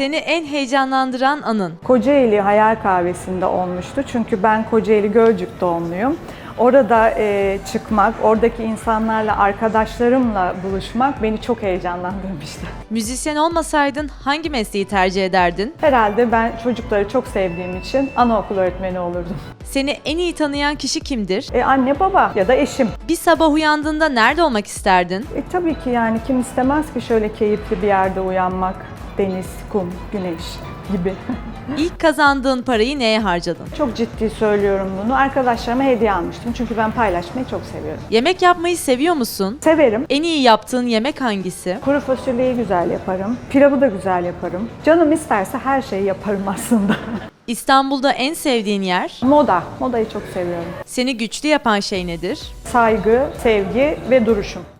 Seni en heyecanlandıran anın. Kocaeli Hayal Kahvesi'nde olmuştu. Çünkü ben Kocaeli Gölcük doğumluyum. Orada e, çıkmak, oradaki insanlarla, arkadaşlarımla buluşmak beni çok heyecanlandırmıştı. Müzisyen olmasaydın hangi mesleği tercih ederdin? Herhalde ben çocukları çok sevdiğim için anaokulu öğretmeni olurdum. Seni en iyi tanıyan kişi kimdir? E, anne baba ya da eşim. Bir sabah uyandığında nerede olmak isterdin? E, tabii ki yani kim istemez ki şöyle keyifli bir yerde uyanmak. Deniz, kum, güneş gibi. İlk kazandığın parayı neye harcadın? çok ciddi söylüyorum bunu. Arkadaşlarıma hediye almıştım çünkü ben paylaşmayı çok seviyorum. Yemek yapmayı seviyor musun? Severim. En iyi yaptığın yemek hangisi? Kuru fasulyeyi güzel yaparım. Pilavı da güzel yaparım. Canım isterse her şeyi yaparım aslında. İstanbul'da en sevdiğin yer? Moda. Modayı çok seviyorum. Seni güçlü yapan şey nedir? Saygı, sevgi ve duruşum.